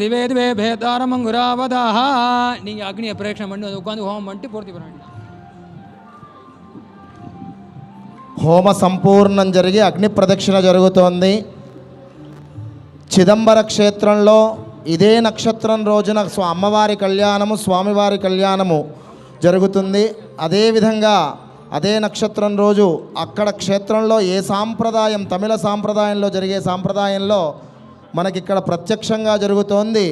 ದಿವೇ ದಿವೇ ಭೇದಾರ ಮಂಗುರಾವದಾಹ ನಿಂಗೆ ಅಗ್ನಿಯ ಪ್ರೇಕ್ಷಣೆ ಮಾಡಿ ಅದು హోమ సంపూర్ణం జరిగి అగ్ని ప్రదక్షిణ జరుగుతోంది. చిదంబర క్షేత్రంలో ఇదే నక్షత్రం రోజున అమ్మవారి కళ్యాణము స్వామివారి కళ్యాణము జరుగుతుంది. అదేవిధంగా అదే నక్షత్రం రోజు అక్కడ క్షేత్రంలో ఏ సాంప్రదాయం తమిళ సాంప్రదాయంలో జరిగే సాంప్రదాయంలో మనకిక్కడ ప్రత్యక్షంగా జరుగుతోంది.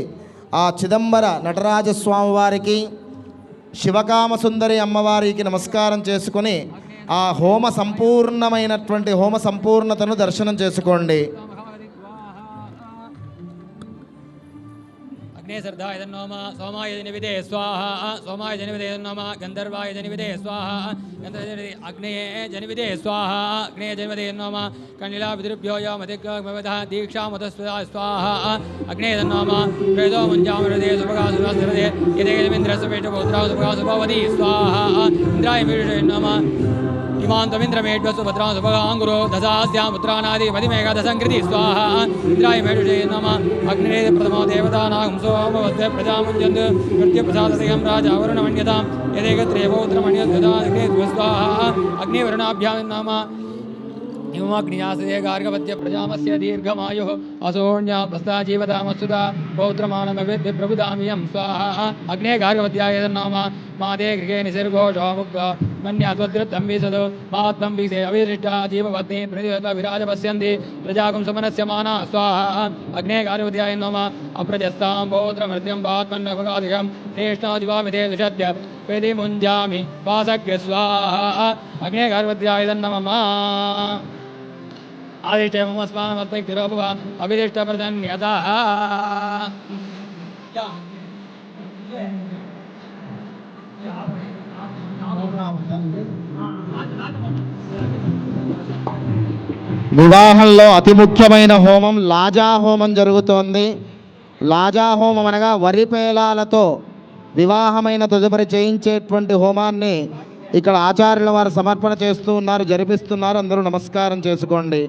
ఆ చిదంబర నటరాజస్వామి వారికి శివకామసుందరి అమ్మవారికి నమస్కారం చేసుకొని ఆ హోమ సంపూర్ణమైనటువంటి హోమ సంపూర్ణతను దర్శనం చేసుకోండి. అగ్నే శ్రద్ధాయ సోమాయ నివిదే స్వాహ సోమాయ జనివిదే నోమ గంధర్వాయ జనివిదే స్వాహ గంధర్వ అగ్నేయ జనివిదే స్వాహ అగ్నే జనివిదే నోమ కణిలా పితృభ్యో యో మతిగ్రమవద దీక్షామత స్వాహ అగ్నే తన్నోమ వేదో ముంజామృదే సుభగా సుభస్రదే యదేమింద్ర సుపేట పుత్రా సుభగా సుభవతి స్వాహ ఇంద్రాయ మీషే నోమ ఇమాంతమింద్రమేఢ్వసు భద్రాం సుభగాంగురో దశాస్యాం పుత్రానాది మదిమేఘ దశంకృతి స్వాహ ఇంద్రాయ మేఢుషే నమ అగ్నే ప్రథమో దేవతానాగం సోమవద్దే ప్రజాముంజందు నృత్య ప్రసాదయం రాజా వరుణమణ్యతాం యదేకత్రే स्वाहा. अग्निवर्णाभ्यां नाम. हिमग्नियासदेगार्गपत्य प्रजामस्य दीर्घमायुः असोऽन्याभस्ता जीवतामस्सुता पौत्रमाणमविप्रभुदामियं स्वाहा। अग्ने गार्गपत्यायतन्नाम मादे गृहे निसर्गोषो स्वाहा। अग्ने गार्गपत्याय नम अप्रजस्तां पौत्रमृत्यं पात्मन्नभगाधिकं तेष्णादिवामिते स्वाहा अग्ने ముంజామి వాసగ్య వివాహంలో అతి ముఖ్యమైన హోమం లాజా హోమం జరుగుతోంది. లాజా హోమం అనగా వరి పేలాలతో వివాహమైన తదుపరి చేయించేటువంటి హోమాన్ని ఇక్కడ ఆచార్యుల వారు సమర్పణ చేస్తూ ఉన్నారు జరిపిస్తున్నారు. అందరూ నమస్కారం చేసుకోండి.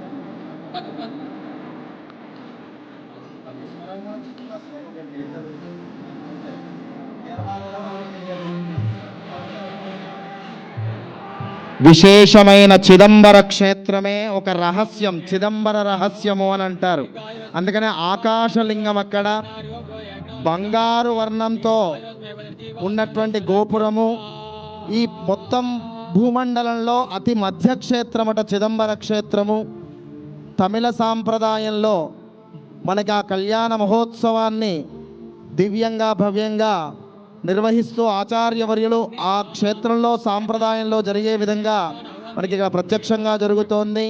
విశేషమైన చిదంబర క్షేత్రమే ఒక రహస్యం చిదంబర రహస్యము అని అంటారు. అందుకనే ఆకాశలింగం అక్కడ బంగారు వర్ణంతో ఉన్నటువంటి గోపురము ఈ మొత్తం భూమండలంలో అతి మధ్య క్షేత్రమట చిదంబర క్షేత్రము. తమిళ సాంప్రదాయంలో మనకి ఆ కళ్యాణ మహోత్సవాన్ని దివ్యంగా భవ్యంగా నిర్వహిస్తూ ఆచార్యవర్యులు ఆ క్షేత్రంలో సాంప్రదాయంలో జరిగే విధంగా మనకి ఇక్కడ ప్రత్యక్షంగా జరుగుతోంది.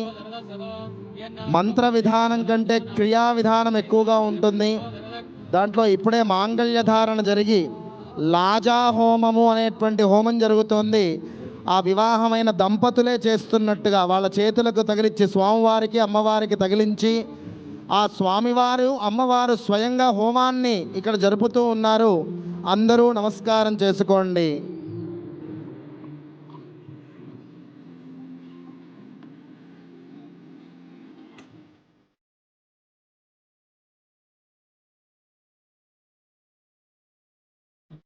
మంత్ర విధానం కంటే క్రియా విధానం ఎక్కువగా ఉంటుంది. దాంట్లో ఇప్పుడే మాంగళ్య ధారణ జరిగి లాజా హోమము అనేటువంటి హోమం జరుగుతోంది. ఆ వివాహమైన దంపతులే చేస్తున్నట్టుగా వాళ్ళ చేతులకు తగిలించి స్వామివారికి అమ్మవారికి తగిలించి ఆ స్వామివారు అమ్మవారు స్వయంగా హోమాన్ని ఇక్కడ జరుపుతూ ఉన్నారు. అందరూ నమస్కారం చేసుకోండి.